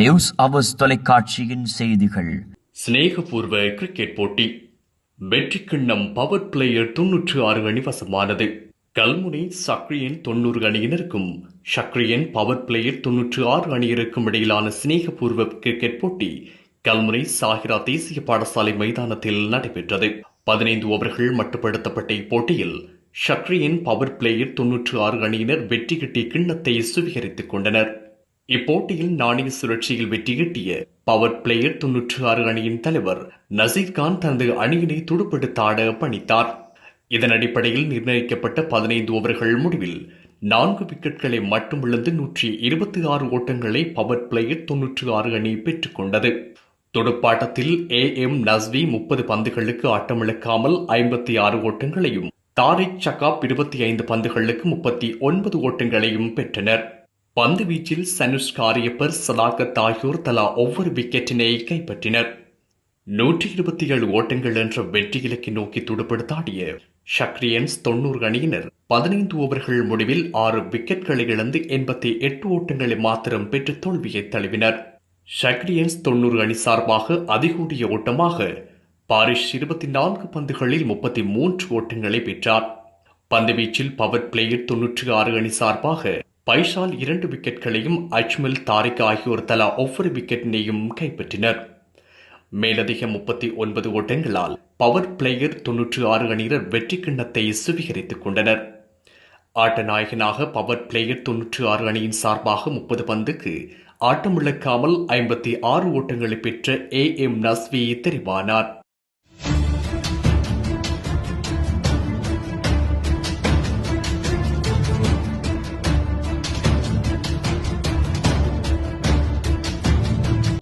News hours தொலைக்காட்சியின் செய்திகள். சிநேகபூர்வ cricket போட்டி. வெற்றி கிண்ணம் பவர் பிளேயர் தொன்னூற்று ஆறு அணி வசமானது. கல்முனை சக்ரியன் தொன்னூறு அணியினருக்கும் சக்ரியன் பவர் பிளேயர் தொன்னூற்று ஆறு அணியினருக்கும் இடையிலான சிநேகபூர்வ கிரிக்கெட் போட்டி கல்முனை சாகிரா தேசிய பாடசாலை மைதானத்தில் நடைபெற்றது. பதினைந்து ஓவர்கள் மட்டுப்படுத்தப்பட்ட இப்போட்டியில் ஷக்ரியன் பவர் பிளேயர் தொன்னூற்று ஆறு அணியினர் வெற்றி கிட்டி கிண்ணத்தை சுவீகரித்துக் கொண்டனர். இப்போட்டியில் நாணய சுழற்சியில் வெற்றியீட்டிய பவர் பிளேயர் தொன்னூற்று ஆறு அணியின் தலைவர் நசீர் கான் தனது அணியினை துடுப்படுத்தாட பணித்தார். இதன் அடிப்படையில் நிர்ணயிக்கப்பட்ட பதினைந்து ஓவர்கள் முடிவில் நான்கு விக்கெட்களை மட்டும் இழந்து நூற்றி இருபத்தி ஆறு ஓட்டங்களை பவர் பிளேயர் தொன்னூற்று ஆறு அணி பெற்றுக் கொண்டது. துடுப்பாட்டத்தில் ஏ எம் நஸ்வி முப்பது பந்துகளுக்கு ஆட்டமிழக்காமல் ஐம்பத்தி ஆறு ஓட்டங்களையும் தாரிக் சகாப் இருபத்தி ஐந்து பந்துகளுக்கு முப்பத்தி ஒன்பது ஓட்டங்களையும் பெற்றனர். பந்து வீச்சில் சனுஷ் காரியப்பர் சதாகத் ஆகியோர் தலா ஒவ்வொரு விக்கெட்டினை கைப்பற்றினர். நூற்றி இருபத்தி ஏழு ஓட்டங்கள் என்ற வெற்றி இலக்கை நோக்கி துடுப்படுத்தாடிய ஷக்ரியன்ஸ் தொன்னூறு அணியினர். பதினைந்து ஓவர்கள் முடிவில் ஆறு விக்கெட்களை இழந்து எண்பத்தி எட்டு ஓட்டங்களை மாத்திரம் பெற்று தோல்வியை தழுவினர். ஷக்ரியன்ஸ் தொன்னூறு அணி சார்பாக அதிகூடிய ஓட்டமாக பாரிஷ் இருபத்தி நான்கு பந்துகளில் முப்பத்தி மூன்று ஓட்டங்களை பெற்றார். பந்துவீச்சில் பவர் பிளேயர் தொன்னூற்றி ஆறு அணி சார்பாக பைஷால் இரண்டு விக்கெட்களையும் அஜ்மல் தாரிக் ஆகியோர் தலா ஒவ்வொரு விக்கெட்டினையும் கைப்பற்றினர். மேலதிக முப்பத்தி ஒன்பது ஓட்டங்களால் பவர் பிளேயர் தொன்னூற்று ஆறு அணியினர் வெற்றி கிண்ணத்தை சுவீகரித்துக் கொண்டனர். ஆட்ட நாயகனாக பவர் பிளேயர் தொன்னூற்று ஆறு அணியின் சார்பாக முப்பது பந்துக்கு ஆட்டமிழக்காமல் ஐம்பத்தி ஆறு ஓட்டங்களை பெற்ற ஏ எம் நஸ்வி தெரிவானார்.